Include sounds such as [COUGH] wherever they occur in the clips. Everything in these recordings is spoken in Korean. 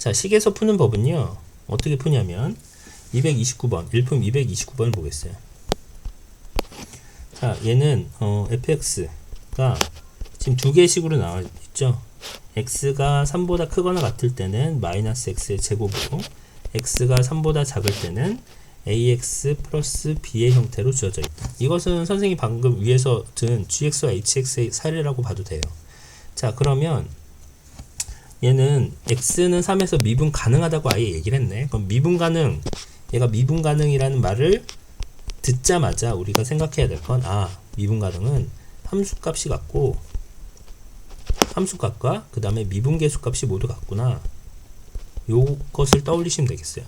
자, 식에서 푸는 법은요. 어떻게 푸냐면 229번, 일품 229번을 보겠어요. 자, 얘는 어, fx가 지금 두 개의 식으로 나와 있죠. x가 3보다 크거나 같을 때는 마이너스 x의 제곱으로 x가 3보다 작을 때는 ax 플러스 b의 형태로 주어져 있다. 이것은 선생님이 방금 위에서 든 gx와 hx의 사례라고 봐도 돼요. 자, 그러면 얘는 x는 3에서 미분 가능하다고 아예 얘기를 했네. 그럼 미분 가능, 얘가 미분 가능이라는 말을 듣자마자 우리가 생각해야 될 건, 아, 미분 가능은 함수값이 같고, 함수값과 그 다음에 미분계수값이 모두 같구나. 요것을 떠올리시면 되겠어요.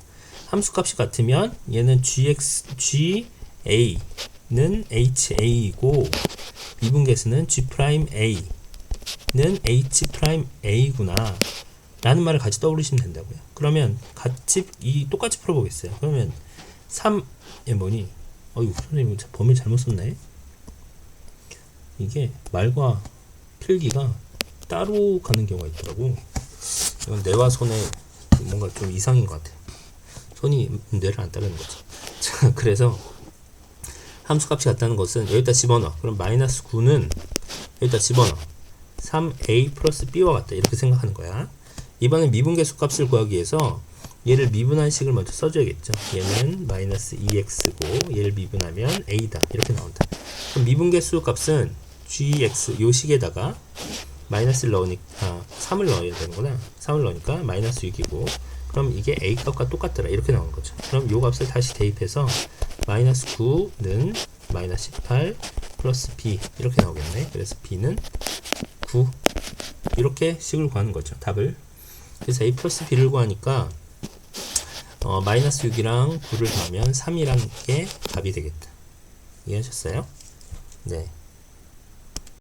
함수값이 같으면 얘는 gx, ga는 ha이고, 미분계수는 g'a 는 h'a구나. 라는 말을 같이 떠올리시면 된다고요. 그러면 같이 이 똑같이 풀어보겠어요. 그러면 3에 뭐니? 어이구 선생님 범위 잘못 썼네. 이게 말과 필기가 따로 가는 경우가 있더라고. 이건 뇌와 손에 뭔가 좀 이상인 것 같아. 손이 뇌를 안 따르는 거지. [LAUGHS] 자, 그래서 함수값이 같다는 것은 여기다 집어넣어. 그럼 마이너스 9는 여기다 집어넣어. 3a 플러스 b와 같다. 이렇게 생각하는 거야. 이번엔 미분계수 값을 구하기 위해서 얘를 미분한 식을 먼저 써줘야겠죠. 얘는 마이너스 2x고 얘를 미분하면 a다. 이렇게 나온다. 그럼 미분계수 값은 gx 요 식에다가 마이너스를 넣으니까 아, 3을 넣어야 되는구나. 3을 넣으니까 마이너스 6이고 그럼 이게 a 값과 똑같더라. 이렇게 나오는 거죠. 그럼 요 값을 다시 대입해서 마이너스 9는 마이너스 18 플러스 b 이렇게 나오겠네. 그래서 b는 9 이렇게 식을 구하는 거죠. 답을. 그래서 a 플러스 b를 구하니까 어, 마이너스 6이랑 9를 더하면 3이라는 게 답이 되겠다. 이해하셨어요? 네.